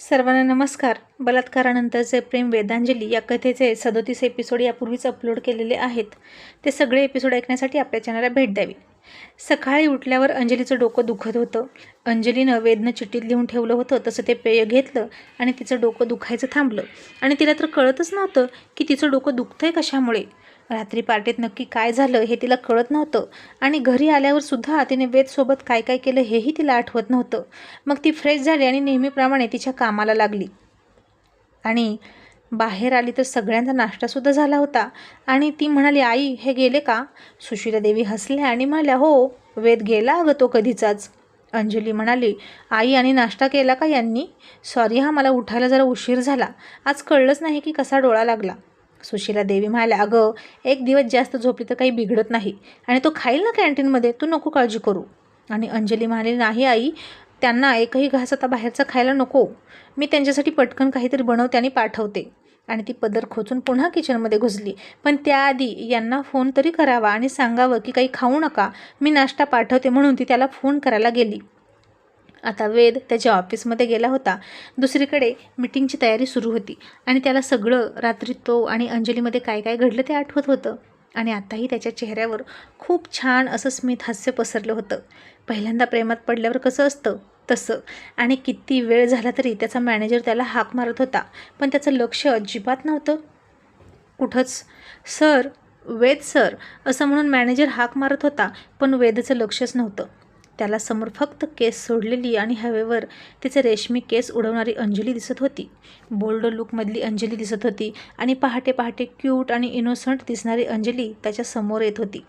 सर्वांना नमस्कार. बलात्कारानंतरचे प्रेम वेदांजली या कथेचे सदोतीस एपिसोड यापूर्वीच अपलोड केलेले आहेत ते सगळे एपिसोड ऐकण्यासाठी आपल्या चॅनलला भेट द्यावी. सकाळी उठल्यावर अंजलीचं डोकं दुखत होतं. अंजलीनं वेदनं चिठ्ठीत लिहून ठेवलं होतं तसं ते पेय घेतलं आणि तिचं डोकं दुखायचं थांबलं. आणि तिला तर कळतच नव्हतं की तिचं डोकं दुखतंय कशामुळे. रात्री पार्टीत नक्की काय झालं हे तिला कळत नव्हतं. आणि घरी आल्यावर सुद्धा तिने वेदसोबत काय काय केलं हेही तिला आठवत नव्हतं. मग ती फ्रेश झाली आणि नेहमीप्रमाणे तिच्या कामाला लागली. आणि बाहेर आली तर सगळ्यांचा नाश्तासुद्धा झाला होता. आणि ती म्हणाली आई हे गेले का? सुशीला देवी हसल्या आणि म्हणाल्या हो वेद गेला अगं तो कधीचाच. अंजली म्हणाली आई आणि नाश्ता केला का यांनी? सॉरी हा मला उठायला जरा उशीर झाला. आज कळलंच नाही की कसा डोळा लागला. सुशीला देवी म्हणाल्या अगं एक दिवस जास्त झोपली तर काही बिघडत नाही आणि तो खाईल ना कॅन्टीनमध्ये तू नको काळजी करू. आणि अंजली म्हणाली नाही आई त्यांना एकही घास आता बाहेरचा खायला नको. मी त्यांच्यासाठी पटकन काहीतरी बनवते आणि पाठवते. आणि ती पदर खोचून पुन्हा किचनमध्ये घुसली. पण त्याआधी यांना फोन तरी करावा आणि सांगावं की काही खाऊ नका. मी नाश्ता पाठवते म्हणून ती त्याला फोन करायला गेली. आता वेद त्याच्या ऑफिसमध्ये गेला होता. दुसरीकडे मिटिंगची तयारी सुरू होती आणि त्याला सगळं रात्री तो आणि अंजलीमध्ये काय काय घडलं ते आठवत होतं. आणि आताही त्याच्या चेहऱ्यावर खूप छान असं स्मित हास्य पसरलं होतं. पहिल्यांदा प्रेमात पडल्यावर कसं असतं? तसं. आणि किती वेळ झाला तरी त्याचा मॅनेजर त्याला हाक मारत होता. पण त्याचं लक्ष अजिबात नव्हतं. कुठंच? सर वेद सर असं म्हणून मॅनेजर हाक मारत होता पण वेदचं लक्षच नव्हतं. त्याला समोर फक्त केस सोडलेली आणि हवेवर तिचे रेशमी केस उडवणारी अंजली दिसत होती. बोल्ड लुकमधली अंजली दिसत होती आणि पहाटे पहाटे क्यूट आणि इनोसंट दिसणारी अंजली त्याच्यासमोर येत होती.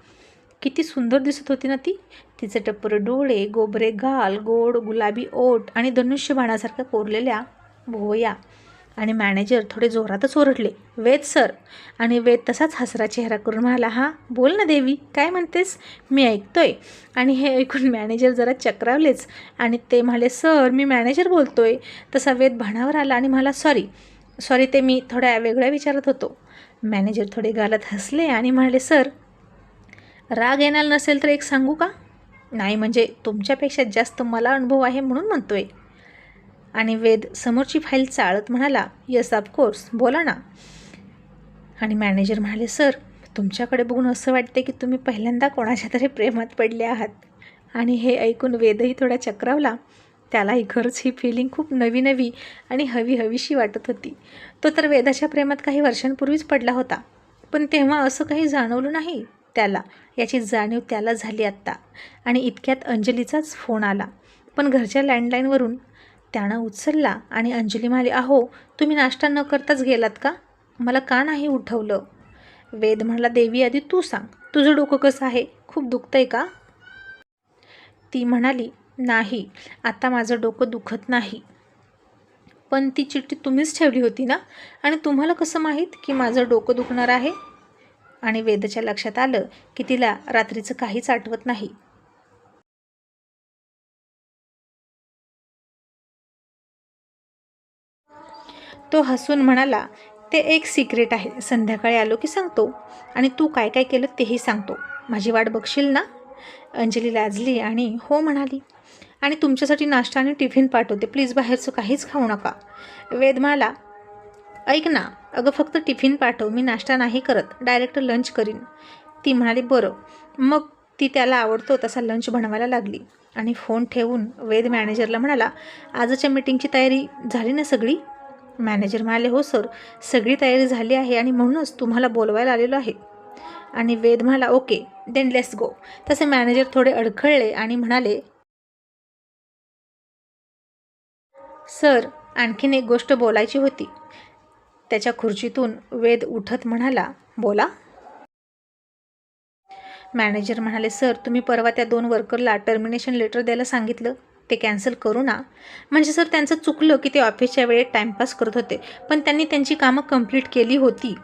किती सुंदर दिसत होती ना ती. तिचे टप्पर डोळे गोबरे गाल गोड गुलाबी ओट आणि धनुष्यबाणासारख्या कोरलेल्या भोवया आणि मॅनेजर थोडे जोरातच ओरडले वेद सर. आणि वेद तसाच हसरा चेहरा करून म्हणाला हां बोल ना देवी काय म्हणतेस? मी ऐकतोय. आणि हे ऐकून मॅनेजर जरा चक्रावलेच आणि ते म्हणाले सर मी मॅनेजर बोलतोय. तसा वेद भाणावर आला आणि म्हणाला सॉरी सॉरी ते मी थोड्या वेगळ्या विचारत होतो. मॅनेजर थोडे गालात हसले आणि म्हणाले सर राग येणार नसेल तर एक सांगू का? नाही म्हणजे तुमच्यापेक्षा जास्त मला अनुभव आहे म्हणून म्हणतोय. आणि वेद समोरची फाईल चाळत म्हणाला यस ऑफकोर्स बोला ना. आणि मॅनेजर म्हणाले सर तुमच्याकडे बघून असं वाटते की तुम्ही पहिल्यांदा कोणाच्या तरी प्रेमात पडले आहात. आणि हे ऐकून वेदही थोडा चक्रावला. त्यालाही खरंच ही फिलिंग खूप नवी नवी आणि हवी हवीशी वाटत होती. तो तर वेदाच्या प्रेमात काही वर्षांपूर्वीच पडला होता. पण तेव्हा असं काही जाणवलं नाही त्याला. याची जाणीव त्याला झाली आत्ता. आणि इतक्यात अंजलीचाच फोन आला. पण घरच्या लँडलाईनवरून त्यानं उचलला आणि अंजली म्हणाली अहो तुम्ही नाश्ता न करताच गेलात का? मला का नाही उठवलं? वेद म्हणाला देवी आधी तू सांग. तुझं डोकं कसं आहे? खूप दुखतंय का? ती म्हणाली नाही आता माझं डोकं दुखत नाही. पण ती चिठ्ठी तुम्हीच ठेवली होती ना? आणि तुम्हाला कसं माहीत की माझं डोकं दुखणार आहे? आणि वेदच्या लक्षात आलं की तिला रात्रीचं काहीच आठवत नाही. तो हसून म्हणाला ते एक सिक्रेट आहे. संध्याकाळी आलो की सांगतो. आणि तू काय काय केलं तेही सांगतो. माझी वाट बघशील ना? अंजली लाजली आणि हो म्हणाली. आणि तुमच्यासाठी नाश्ता आणि टिफिन पाठवते. प्लीज बाहेरचं काहीच खाऊ नका. वेद म्हणाला ऐक ना. अगं फक्त टिफिन पाठव. मी नाश्ता नाही करत. डायरेक्ट लंच करीन. ती म्हणाली बरं. मग ती त्याला आवडतो तसा लंच बनवायला लागली. आणि फोन ठेवून वेद मॅनेजरला म्हणाला आजच्या मीटिंगची तयारी झाली ना सगळी? मॅनेजर म्हणाले हो सर सगळी तयारी झाली आहे आणि म्हणूनच तुम्हाला बोलवायला आलेलो आहे. आणि वेद म्हणाला ओके देन लेट्स गो तसे मॅनेजर थोडे अडखळले आणि म्हणाले सर आणखीन एक गोष्ट बोलायची होती. त्याच्या खुर्चीतून वेद उठत म्हणाला बोला. मॅनेजर म्हणाले सर तुम्ही परवा त्या दोन वर्करला टर्मिनेशन लेटर द्यायला सांगितलं. ते कॅन्सल करू ना. म्हणजे सर त्यांचं चुकलं की ते ऑफिसच्या वेळेत टाईमपास करत होते पण त्यांनी त्यांची कामं कंप्लीट केली होती.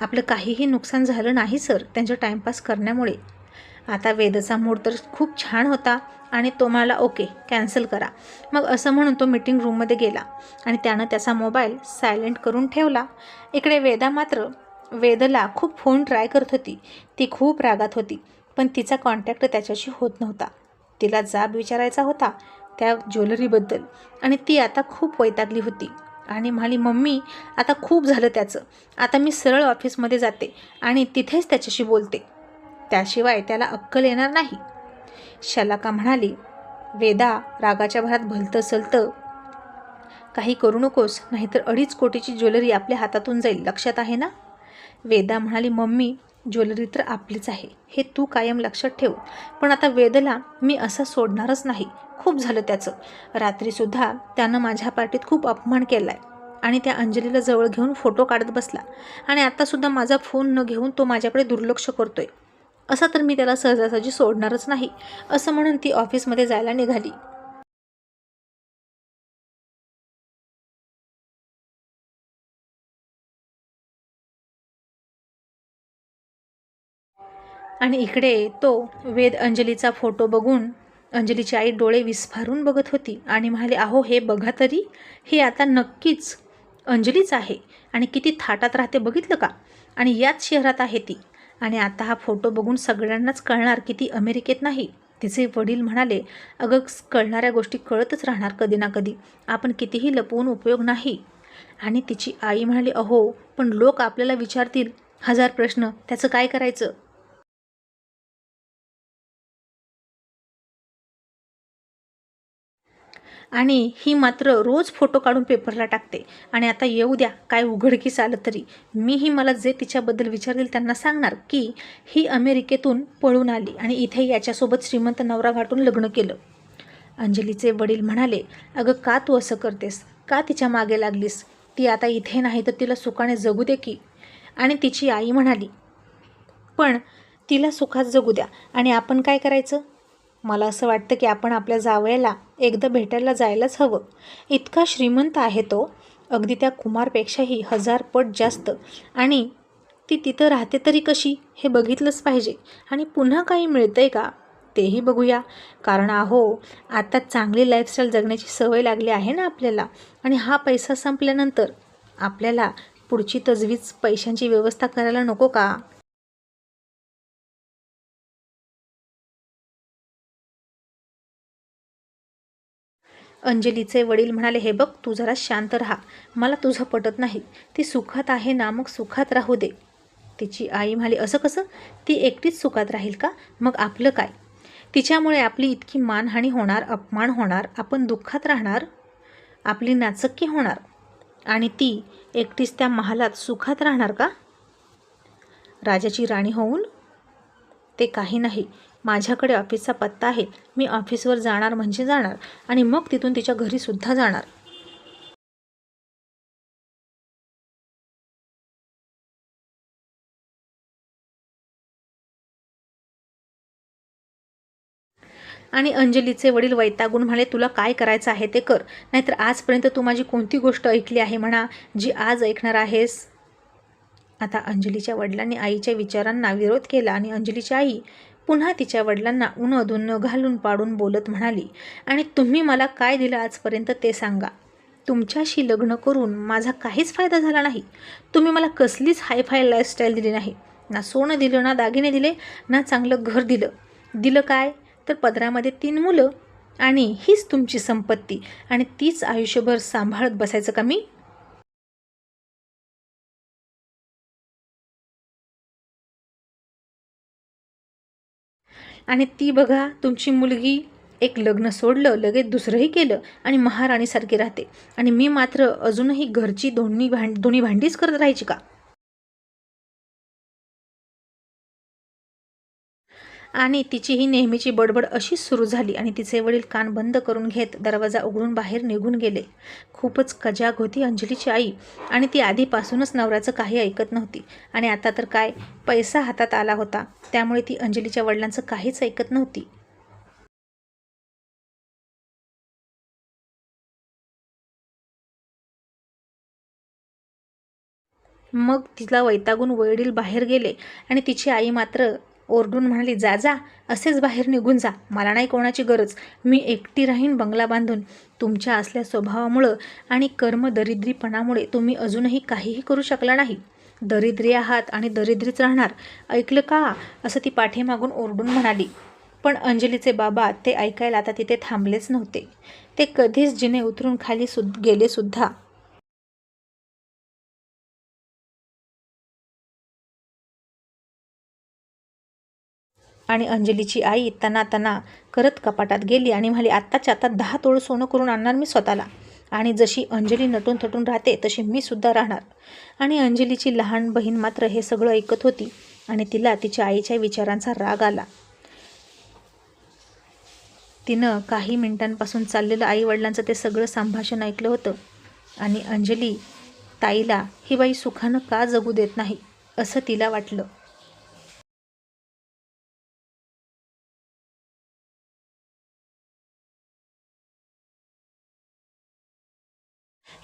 आपलं काहीही नुकसान झालं नाही सर त्यांच्या टाईमपास करण्यामुळे. आता वेदचा मूड तर खूप छान होता आणि तो म्हणाला ओके कॅन्सल करा. मग असं म्हणून तो मीटिंग रूममध्ये गेला आणि त्यानं त्याचा मोबाईल सायलेंट करून ठेवला. इकडे वेदा मात्र वेदला खूप फोन ट्राय करत होती. ती खूप रागात होती पण तिचा कॉन्टॅक्ट त्याच्याशी होत नव्हता. तिला जाब विचारायचा होता त्या ज्वेलरीबद्दल. आणि ती आता खूप वैतागली होती. आणि म्हणाली मम्मी आता खूप झालं त्याचं. आता मी सरळ ऑफिसमध्ये जाते आणि तिथेच त्याच्याशी बोलते. त्याशिवाय त्याला अक्कल येणार नाही. शलाका म्हणाली वेदा रागाच्या भरात भलतं सलतं. काही करू नकोस नाहीतर अडीच कोटीची ज्वेलरी आपल्या हातातून जाईल. लक्षात आहे ना? वेदा म्हणाली मम्मी ज्वेलरी तर आपलीच आहे. हे तू कायम लक्षात ठेव. पण आता वेदला मी असं सोडणारच नाही. खूप झालं त्याचं. रात्रीसुद्धा त्यानं माझ्या पार्टीत खूप अपमान केला आहे आणि त्या अंजलीला जवळ घेऊन फोटो काढत बसला. आणि आत्तासुद्धा माझा फोन न घेऊन तो माझ्याकडे दुर्लक्ष करतोय. असं तर मी त्याला सहजासहजी सोडणारच नाही. असं म्हणून ती ऑफिसमध्ये जायला निघाली. आणि इकडे तो वेद अंजलीचा फोटो बघून अंजलीची आई डोळे विस्फारून बघत होती आणि म्हणाले अहो हे बघा तरी. हे आता नक्कीच अंजलीच आहे. आणि किती थाटात राहते बघितलं का? आणि याच शहरात आहे ती. आणि आता हा फोटो बघून सगळ्यांनाच कळणार की ती अमेरिकेत नाही. तिचे वडील म्हणाले अगं कळणाऱ्या गोष्टी कळतच राहणार कधी ना कधी. आपण कितीही लपवून उपयोग नाही. आणि तिची आई म्हणाली अहो पण लोक आपल्याला विचारतील हजार प्रश्न. त्याचं काय करायचं? आणि ही मात्र रोज फोटो काढून पेपरला टाकते. आणि आता येऊ द्या काय उघडकीस आलं तरी. मीही मला जे तिच्याबद्दल विचारतील त्यांना सांगणार की ही अमेरिकेतून पळून आली आणि इथे याच्यासोबत श्रीमंत नवरा घाटून लग्न केलं. अंजलीचे वडील म्हणाले अगं का तू असं करतेस? का तिच्यामागे लागलीस? ती आता इथे नाही तर तिला सुखाने जगू दे की. आणि तिची आई म्हणाली पण तिला सुखात जगू द्या. आणि आपण काय करायचं? मला असं वाटतं की आपण आपल्या जावयाला एकदा भेटायला जायलाच हवं. इतका श्रीमंत आहे तो. अगदी त्या कुमारपेक्षाही हजार पट जास्त. आणि ती तिथं राहते तरी कशी? हे बघितलंच पाहिजे. आणि पुन्हा काही मिळतं आहे का? तेही बघूया. कारण अहो आता चांगली लाईफस्टाईल जगण्याची सवय लागली आहे ना आपल्याला. आणि हा पैसा संपल्यानंतर आपल्याला पुढची तजवीज पैशांची व्यवस्था करायला नको का? अंजलीचे वडील म्हणाले हे बघ तू जरा शांत राहा. मला तुझं पटत नाही. ती सुखात आहे ना मग सुखात राहू दे. तिची आई म्हणाली असं कसं? ती एकटीच सुखात राहील का? मग आपलं काय? तिच्यामुळे आपली इतकी मानहानी होणार अपमान होणार आपण दुःखात राहणार? आपली नाचक्की होणार? आणि ती एकटीच त्या महालात सुखात राहणार का? राजाची राणी होऊन ते काही नाही. माझ्याकडे ऑफिसचा पत्ता आहे. मी ऑफिसवर जाणार म्हणजे जाणार आणि मग तिथून तिच्या घरीसुद्धा जाणार. आणि अंजलीचे वडील वैतागून म्हणाले तुला काय करायचं आहे ते कर. नाहीतर आजपर्यंत तू माझी कोणती गोष्ट ऐकली आहे म्हणा जी आज ऐकणार आहेस? आता अंजलीच्या वडिलांनी आईच्या विचारांना विरोध केला आणि अंजलीची आई पुन्हा तिच्या वडिलांना उनं दुनं घालून पाडून बोलत म्हणाली आणि तुम्ही मला काय दिलं आजपर्यंत ते सांगा. तुमच्याशी लग्न करून माझा काहीच फायदा झाला नाही. तुम्ही मला कसलीच हायफाय लाईफस्टाईल दिली नाही. ना सोनं दिलं ना दागिने दिले ना चांगलं घर दिलं. दिलं काय? तर पदरामध्ये तीन मुलं. आणि हीच तुमची संपत्ती. आणि तीच आयुष्यभर सांभाळत बसायचं का मी? आणि ती बघा तुमची मुलगी एक लग्न सोडलं लगेच दुसरंही केलं आणि महाराणीसारखी राहते. आणि मी मात्र अजूनही घरची दोन्ही भांड दोन्ही भांडीच करत राहायची का? आणि तिची ही नेहमीची बडबड अशीच सुरू झाली आणि तिचे वडील कान बंद करून घेत दरवाजा उघडून बाहेर निघून गेले. खूपच कजाग होती अंजलीची आई आणि ती आधीपासूनच नवऱ्याचं काही ऐकत नव्हती. आणि आता तर काय? पैसा हातात आला होता. त्यामुळे ती अंजलीच्या वडिलांचं काहीच ऐकत नव्हती. मग तिला वैतागून वडील बाहेर गेले आणि तिची आई मात्र ओरडून म्हणाली जा जा असेच बाहेर निघून जा मला नाही कोणाची गरज. मी एकटी राहीन बंगला बांधून. तुमच्या असल्या स्वभावामुळं आणि कर्मदरिद्रीपणामुळे तुम्ही अजूनही काहीही करू शकला नाही. दरिद्री आहात आणि दरिद्रीच राहणार. ऐकलं का? असं ती पाठीमागून ओरडून म्हणाली. पण अंजलीचे बाबा ते ऐकायला आता तिथे थांबलेच नव्हते. ते कधीच जिने उतरून खाली सुद गेले आणि अंजलीची आई तना तना करत कपाटात गेली आणि म्हणाली आत्ताच्या आता दहा तोळ सोनं करून आणणार मी स्वतःला. आणि जशी अंजली नटून थटून राहते तशी मी सुद्धा राहणार. आणि अंजलीची लहान बहीण मात्र हे सगळं ऐकत होती आणि तिला तिच्या आईच्या विचारांचा राग आला. तिनं काही मिनिटांपासून चाललेलं आईवडिलांचं ते सगळं संभाषण ऐकलं होतं. आणि अंजली ताईला ही बाई सुखानं का जगू देत नाही? असं तिला वाटलं.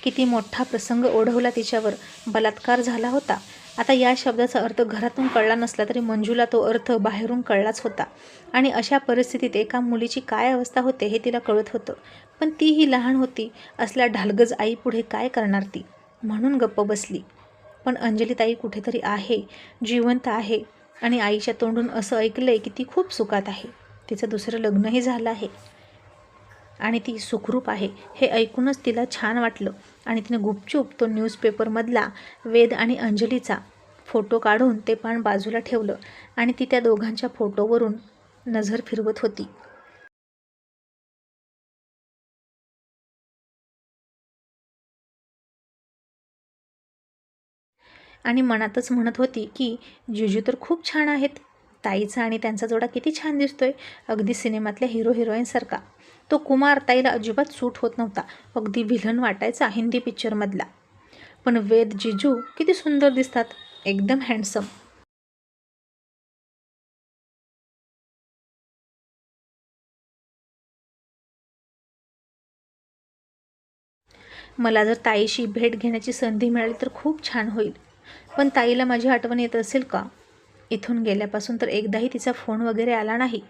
किती मोठा प्रसंग ओढवला तिच्यावर. बलात्कार झाला होता. आता या शब्दाचा अर्थ घरातून कळला नसला तरी मंजूला तो अर्थ बाहेरून कळलाच होता. आणि अशा परिस्थितीत एका मुलीची काय अवस्था होते हे तिला कळत होतं. पण तीही लहान होती असल्या ढालगज आई पुढे काय करणार ती? म्हणून गप्प बसली. पण अंजलीताई कुठेतरी आहे जिवंत आहे आणि आईच्या तोंडून असं ऐकलंय की ती खूप सुखात आहे. तिचं दुसरं लग्नही झालं आहे. आणि ती सुखरूप आहे. हे ऐकूनच तिला छान वाटलं आणि तिने गुपचूप तो न्यूजपेपरमधला वेद आणि अंजलीचा फोटो काढून ते पान बाजूला ठेवलं आणि ती त्या दोघांच्या फोटोवरून नजर फिरवत होती. आणि मनातच म्हणत होती की जुजू तर खूप छान आहेत. ताईचा आणि त्यांचा जोडा किती छान दिसतोय. अगदी सिनेमातल्या हिरो हिरोईनसारखा तो कुमार ताईला अजिबात सूट होत नव्हता. अगदी व्हिलन वाटायचा हिंदी पिक्चरमधला पण वेद जिजू किती सुंदर दिसतात. एकदम हँडसम मला जर ताईशी भेट घेण्याची संधी मिळाली तर खूप छान होईल. पण ताईला माझी आठवण येत असेल का? इथून गेल्यापासून तर एकदाही तिचा फोन वगैरे आला नाही.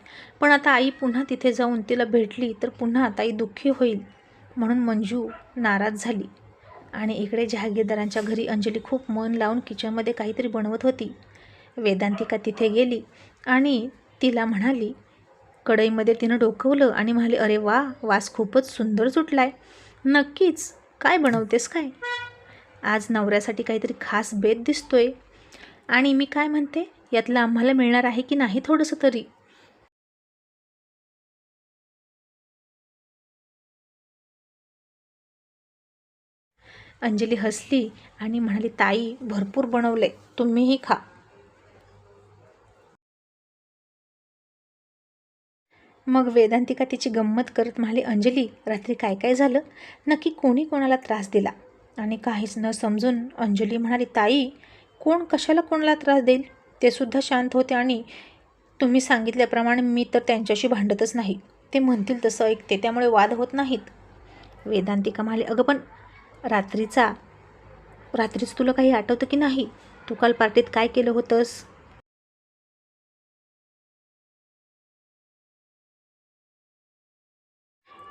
पण आता आई पुन्हा तिथे जाऊन तिला भेटली तर पुन्हा ताई दुःखी होईल म्हणून मंजू नाराज झाली. आणि इकडे जहागीरदारांच्या घरी अंजली खूप मन लावून किचनमध्ये काहीतरी बनवत होती. वेदांतिका तिथे गेली आणि तिला म्हणाली कढईमध्ये तिनं डोकवलं आणि म्हणाली अरे वा वास खूपच सुंदर सुटलाय. नक्कीच काय बनवतेस काय? आज नवऱ्यासाठी काहीतरी खास बेत दिसतोय. आणि मी काय म्हणते? यातलं आम्हाला मिळणार आहे की नाही थोडंसं तरी. अंजली हसली आणि म्हणाली ताई भरपूर बनवले. तुम्हीही खा. मग वेदांतिका तिची गंमत करत म्हणाली अंजली रात्री काय काय झालं? नक्की कोणी कोणाला त्रास दिला? आणि काहीच न समजून अंजली म्हणाली ताई कोण कशाला कोणाला त्रास देईल? ते सुद्धा शांत होते आणि तुम्ही सांगितल्याप्रमाणे मी तर त्यांच्याशी भांडतच नाही. ते म्हणतील तसं ऐकते त्यामुळे वाद होत नाहीत. वेदांतिका म्हणाली अगं पण रात्रीचा रात्रीच तुला काही आठवतं की नाही? तू काल पार्टीत काय केलं होतंस?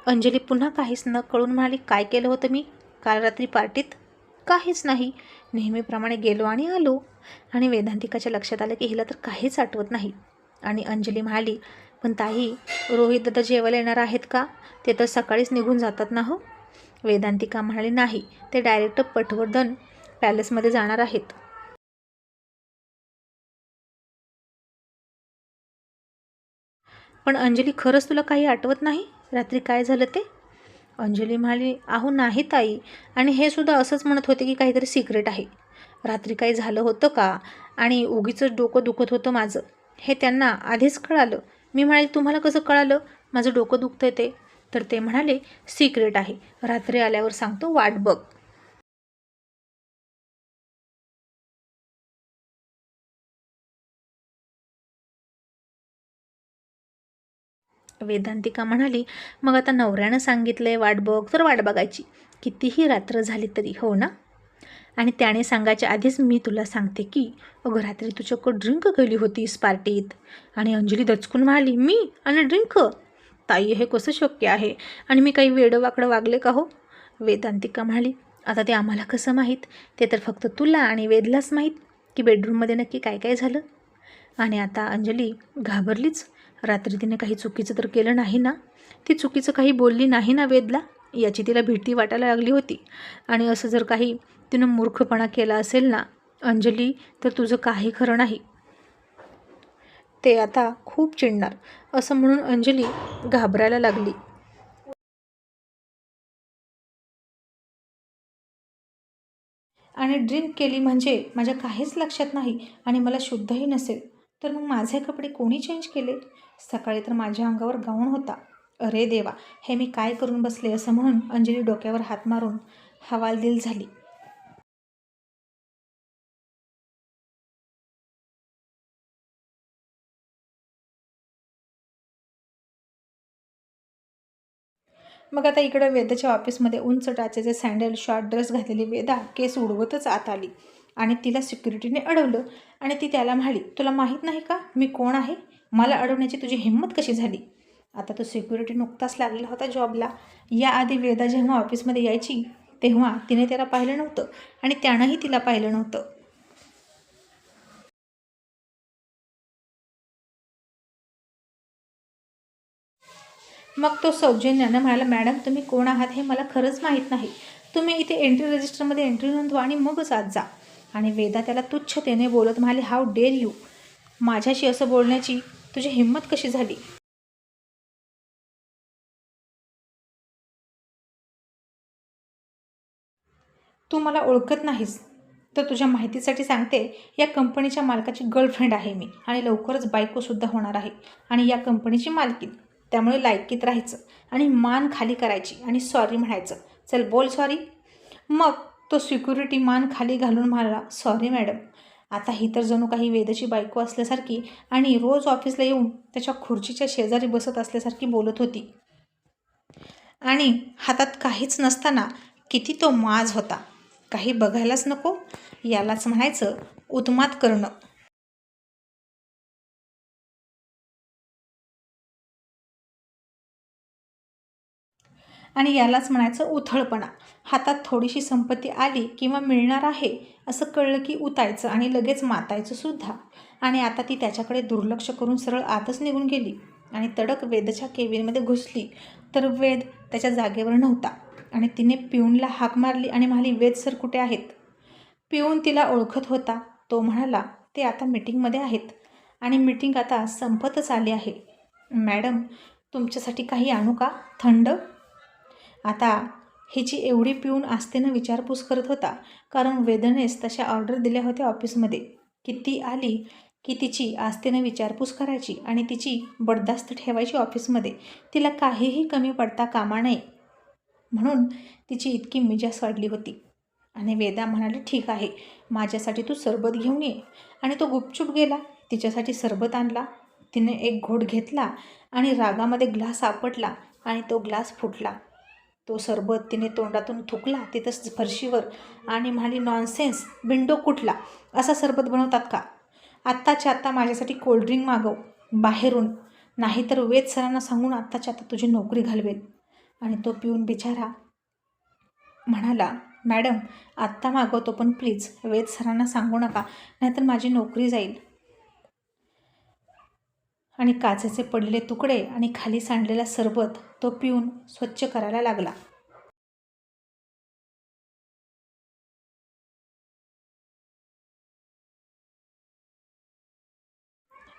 अंजली पुन्हा काहीच न कळून म्हणाली काय केलं होतं मी? काल रात्री पार्टीत? काहीच नाही. नेहमीप्रमाणे गेलो आणि आलो. आणि वेदांतिकाच्या लक्षात आलं की हिला तर काहीच आठवत नाही. आणि अंजली म्हणाली पण ताई रोहित दादा जेवायला येणार आहेत का? ते तर सकाळीच निघून जातात ना हो? वेदांतिका म्हणाली नाही ते डायरेक्ट पटवर्धन पॅलेसमध्ये जाणार आहेत. पण अंजली खरंच तुला काही आठवत नाही? रात्री काय झालं ते? अंजली म्हणाली अहो नाही ताई. आणि हे सुद्धा असंच म्हणत होते की काहीतरी सिक्रेट आहे. रात्री काही झालं होतं का? आणि उगीचंच डोकं दुखत होतं माझं. हे त्यांना आधीच कळालं. मी म्हणाले तुम्हाला कसं कळालं? माझं डोकं दुखतं ते. तर ते म्हणाले सिक्रेट आहे. रात्री आल्यावर सांगतो वाट बघ. वेदांतिका म्हणाली मग आता नवऱ्यानं सांगितलंय वाट बघ तर वाट बघायची. कितीही रात्र झाली तरी हो ना? आणि त्याने सांगायच्या आधीच मी तुला सांगते की अगं रात्री तू चक्क ड्रिंक केली होतीस पार्टीत. आणि अंजली दचकून म्हणाली मी? आणि ड्रिंक? ताई हे कसं शक्य आहे? आणि मी काही वेडं वाकडं वागले का हो? वेदांतिका म्हणाली आता ते आम्हाला कसं माहीत? ते तर फक्त तुला आणि वेदलाच माहीत की बेडरूममध्ये नक्की काय काय झालं? आणि आता अंजली घाबरलीच. रात्री तिने काही चुकीचं तर केलं नाही ना? ती चुकीचं काही बोलली नाही ना वेदला? याची तिला भीती वाटायला लागली होती. आणि असं जर काही तिनं मूर्खपणा केला असेल ना अंजली तर तुझं काही खरं नाही. ते आता खूप चिडणार असं म्हणून अंजली घाबरायला लागली. आणि ड्रिंक केली म्हणजे माझ्या काहीच लक्षात नाही आणि मला शुद्धही नसेल. तर मग माझे कपडे कोणी चेंज केले सकाळी तर माझ्या अंगावर गाऊन होता. अरे देवा हे मी काय करून बसले असं म्हणून अंजली डोक्यावर हात मारून हवालदिल झाली. मग आता इकडं वेदाच्या ऑफिसमध्ये उंच टाचेचे सँडल शॉर्ट ड्रेस घातलेली वेदा केस उडवतच आत आली. आणि तिला सिक्युरिटीने अडवलं. आणि ती त्याला म्हणाली तुला माहीत नाही का मी कोण आहे? मला अडवण्याची तुझी हिंमत कशी झाली? आता तो सिक्युरिटी नुकताच लागलेला होता जॉबला याआधी वेदा जेव्हा ऑफिसमध्ये यायची तेव्हा तिने त्याला पाहिलं नव्हतं आणि त्यानंही तिला पाहिलं नव्हतं. मग तो सौजन्यानं म्हणाला मॅडम तुम्ही कोण आहात हे मला खरंच माहीत नाही. तुम्ही इथे एंट्री रजिस्टरमध्ये एंट्री नोंदवा आणि मगच आत जा. आणि वेदा त्याला तुच्छतेने बोलत म्हणाले हाव डेअर यू माझ्याशी असं बोलण्याची तुझी हिंमत कशी झाली? तू मला ओळखत नाहीस तर तुझ्या माहितीसाठी सांगते या कंपनीच्या मालकाची गर्लफ्रेंड आहे मी आणि लवकरच बायकोसुद्धा होणार आहे आणि या कंपनीची मालकी त्यामुळे लायकीत राहायचं आणि मान खाली करायची आणि सॉरी म्हणायचं. चल बोल सॉरी मग तो सिक्युरिटी मान खाली घालून म्हणाला सॉरी मॅडम. आता ही तर जणू काही वेदाची बायको असल्यासारखी आणि रोज ऑफिसला येऊन त्याच्या खुर्चीच्या शेजारी बसत असल्यासारखी बोलत होती. आणि हातात काहीच नसताना किती तो माज होता. काही बघायलाच नको. यालाच म्हणायचं उत्मात करणं. आणि यालाच म्हणायचं उथळपणा. हातात थोडीशी संपत्ती आली किंवा मिळणार आहे असं कळलं की उतायचं आणि लगेच मातायचं सुद्धा. आणि आता ती त्याच्याकडे दुर्लक्ष करून सरळ आतच निघून गेली. आणि तडक वेदच्या केविनमध्ये घुसली. तर वेद त्याच्या जागेवर नव्हता. आणि तिने पिऊनला हाक मारली आणि म्हणाली वेद सर कुठे आहेत? पिऊन तिला ओळखत होता. तो म्हणाला ते आता मीटिंगमध्ये आहेत. आणि मीटिंग आता संपतच आली आहे. मॅडम तुमच्यासाठी काही आणू का? थंड आता हिची एवढी पिऊन आस्थेनं विचारपूस करत होता कारण वेदनेस तशा ऑर्डर दिल्या होत्या ऑफिसमध्ये की ती आली की तिची आस्थेनं विचारपूस करायची आणि तिची बडदास्त ठेवायची ऑफिसमध्ये तिला काहीही कमी पडता कामा नये. म्हणून तिची इतकी मिजास वाढली होती. आणि वेदा म्हणाली ठीक आहे माझ्यासाठी तू सरबत घेऊन ये. आणि तो गुपचूप गेला तिच्यासाठी सरबत आणला. तिने एक घोट घेतला आणि रागामध्ये ग्लास आपटला आणि तो ग्लास फुटला. तो सरबत तिने तोंडातून थुकला तिथंच फरशीवर आणि म्हणाली नॉनसेन्स बिंडो कुठला? असा सरबत बनवतात का? आत्ताच्या आत्ता माझ्यासाठी कोल्ड्रिंक मागव बाहेरून. नाहीतर वेद सरांना सांगून आत्ताच्या आत्ता तुझी नोकरी घालवेल. आणि तो पिऊन बिचारा म्हणाला मॅडम आत्ता मागवतो पण प्लीज वेद सरांना सांगू नका नाहीतर माझी नोकरी जाईल. आणि काचेचे पडलेले तुकडे आणि खाली सांडलेला सरबत तो पिऊन स्वच्छ करायला लागला.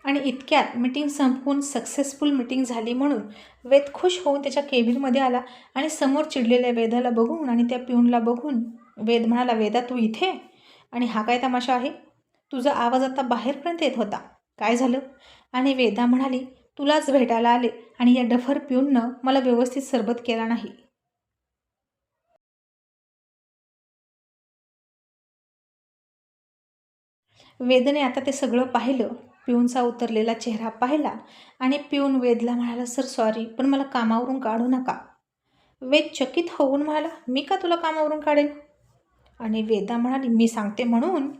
आणि इतक्यात मीटिंग संपवून सक्सेसफुल मीटिंग झाली म्हणून वेद खुश होऊन त्याच्या केबिनमध्ये आला आणि समोर चिडलेल्या वेदाला बघून आणि त्या पिऊनला बघून वेद म्हणाला वेदा तू इथे? आणि हा काय तमाशा आहे? तुझा आवाज आता बाहेरपर्यंत येत होता. काय झालं? आणि वेदा म्हणाली तुलाच भेटायला आले आणि या डफर पिऊननं मला व्यवस्थित सरबत केला नाही. वेदने आता ते सगळं पाहिलं पिऊनचा उतरलेला चेहरा पाहिला आणि पिऊन वेदला म्हणाला सर सॉरी पण मला कामावरून काढू नका. वेद चकित होऊन म्हणाला मी का तुला कामावरून काढेल? आणि वेदा म्हणाली मी सांगते म्हणून.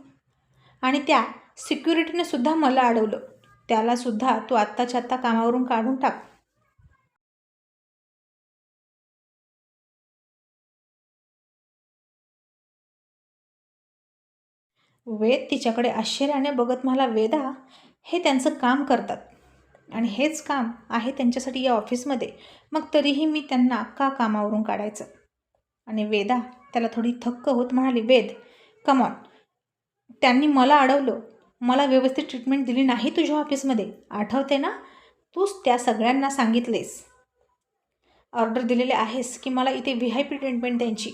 आणि त्या सिक्युरिटीने सुद्धा मला अडवलं. त्यालासुद्धा तू आत्ताच्या आत्ता कामावरून काढून टाक. वेद तिच्याकडे आश्चर्याने बघत मला वेदा हे त्यांचं काम करतात. आणि हेच काम आहे त्यांच्यासाठी या ऑफिसमध्ये. मग तरीही मी त्यांना का कामावरून काढायचं? आणि वेदा त्याला थोडी थक्क होत म्हणाली वेद कमॉन त्यांनी मला अडवलं. मला व्यवस्थित ट्रीटमेंट दिली नाही तुझ्या ऑफिसमध्ये आठवते ना? तूच त्या सगळ्यांना सांगितलेस. ऑर्डर दिलेले आहेस की मला इथे व्ही आय पी ट्रीटमेंट द्यायची?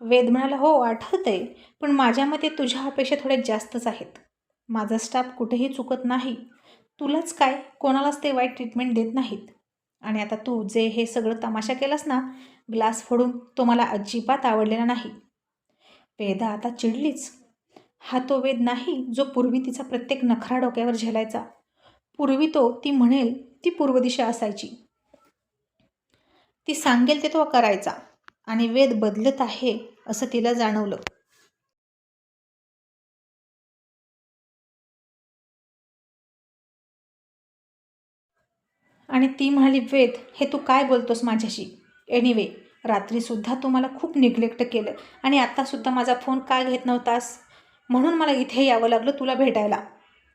वेद म्हणाला हो आठवतं आहे पण माझ्या मते तुझ्या अपेक्षा थोड्या जास्तच आहेत. माझा स्टाफ कुठेही चुकत नाही. तुलाच काय? कोणालाच ते वाईट ट्रीटमेंट देत नाहीत. आणि आता तू जे हे सगळं तमाशा केलास ना ग्लास फोडून तो मला अजिबात आवडलेला नाही. वेदा आता चिडलीच. हा तो वेद नाही जो पूर्वी तिचा प्रत्येक नखरा डोक्यावर झेलायचा. पूर्वी तो ती म्हणेल ती पूर्व दिशा असायची. ती सांगेल ते तो करायचा. आणि वेद बदलत आहे असं तिला जाणवलं. आणि ती म्हणाली वेद हे तू काय बोलतोस माझ्याशी? एनिवे रात्रीसुद्धा तू मला खूप निग्लेक्ट केलं आणि आत्तासुद्धा माझा फोन का घेत नव्हतास? म्हणून मला इथे यावं लागलं तुला भेटायला.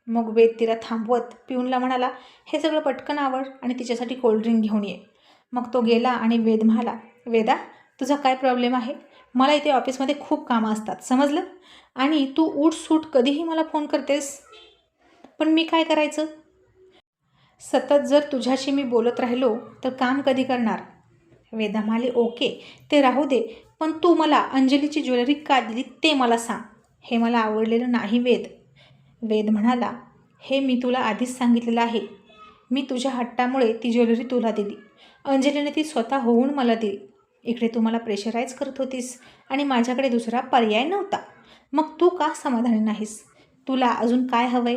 मग वेद तिला थांबवत पिऊनला म्हणाला हे सगळं पटकन आवड आणि तिच्यासाठी कोल्ड्रिंक घेऊन ये. मग तो गेला आणि वेद म्हणाला वेदा तुझा काय प्रॉब्लेम आहे? मला इथे ऑफिसमध्ये खूप कामं असतात समजलं? आणि तू उठ सूट कधीही मला फोन करतेस. पण मी काय करायचं? सतत जर तुझ्याशी मी बोलत राहिलो तर काम कधी करणार? वेदा म्हणाली ओके ते राहू दे पण तू मला अंजलीची ज्वेलरी का दिली ते मला सांग. हे मला आवडलेलं नाही वेद. वेद म्हणाला हे मी तुला आधीच सांगितलेलं आहे. मी तुझ्या हट्टामुळे ती ज्वेलरी तुला दिली. अंजलीने ती स्वतः होऊन मला दिली. इकडे तू मला प्रेशराईज करत होतीस आणि माझ्याकडे दुसरा पर्याय नव्हता. मग तू का समाधानी नाहीस? तुला अजून काय हवं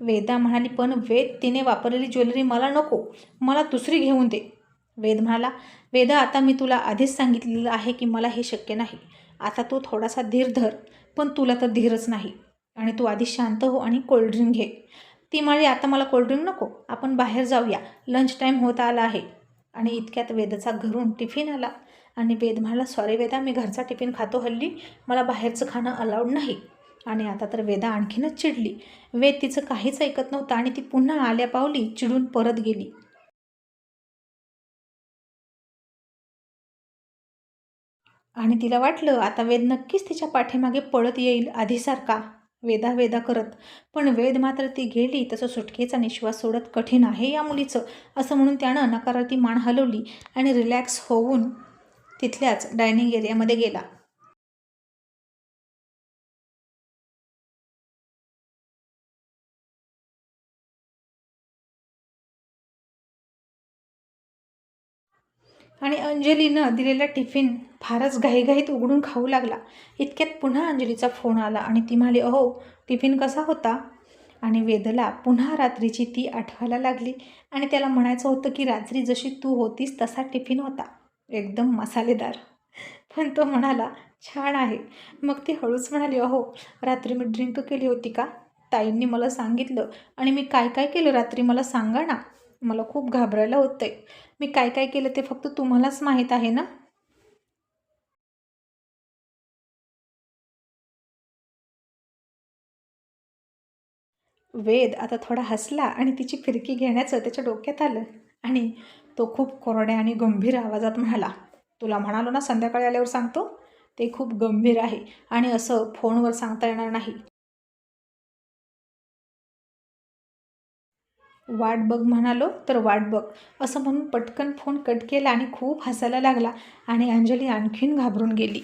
वेदा म्हणाली पण वेद तिने वापरलेली ज्वेलरी मला नको मला दुसरी घेऊन दे. वेद म्हणाला वेदा आता मी तुला आधीच सांगितलेलं आहे की मला हे शक्य नाही. आता तू थोडासा धीर धर पण तुला तर धीरच नाही. आणि तू आधी शांत हो आणि कोल्ड्रिंक घे. ती म्हणाली आता मला कोल्ड्रिंक नको आपण बाहेर जाऊया. लंच टाईम होत आला आहे. आणि इतक्यात वेदाचा घरून टिफिन आला. आणि वेद म्हणाला सॉरी वेदा मी घरचा टिफिन खातो हल्ली. मला बाहेरचं खाणं अलाउड नाही. आणि आता तर वेदा आणखीनच चिडली. वेद तिचं काहीच ऐकत नव्हतं आणि ती पुन्हा आल्या पावली चिडून परत गेली. आणि तिला वाटलं आता वेद नक्कीच तिच्या पाठीमागे पळत येईल आधीसारखा वेदा वेदा करत. पण वेद मात्र ती गेली तसं सुटकेचा निश्वास सोडत कठीण आहे या मुलीचं असं म्हणून त्यानं नकारार्थी मान हलवली आणि रिलॅक्स होऊन तिथल्याच डायनिंग एरियामध्ये गेला. आणि अंजलीनं दिलेला टिफिन फारच घाईघाईत उघडून खाऊ लागला. इतक्यात पुन्हा अंजलीचा फोन आला आणि ती म्हणाली अहो टिफिन कसा होता? आणि वेदला पुन्हा रात्रीची ती आठवायला लागली आणि त्याला म्हणायचं होतं की रात्री जशी तू होतीस तसा टिफिन होता. एकदम मसालेदार. पण तो म्हणाला छान आहे. मग ती हळूच म्हणाली अहो रात्री मी ड्रिंक केली होती का? ताईंनी मला सांगितलं आणि मी काय काय केलं रात्री मला सांगा ना. मला खूप घाबरायला होतंय. मी काय काय केलं ते फक्त तुम्हालाच माहीत आहे ना? वेद आता थोडा हसला आणि तिची फिरकी घेण्याचं त्याच्या डोक्यात आलं. आणि तो खूप कोरड्या आणि गंभीर आवाजात म्हणाला तुला म्हणालो ना संध्याकाळी आल्यावर सांगतो? ते खूप गंभीर आहे आणि असं फोनवर सांगता येणार नाही. वाट बघ म्हणालो तर वाट बघ. असं म्हणून पटकन फोन कट केला आणि खूप हसायला लागला आणि अंजली आणखीन घाबरून गेली.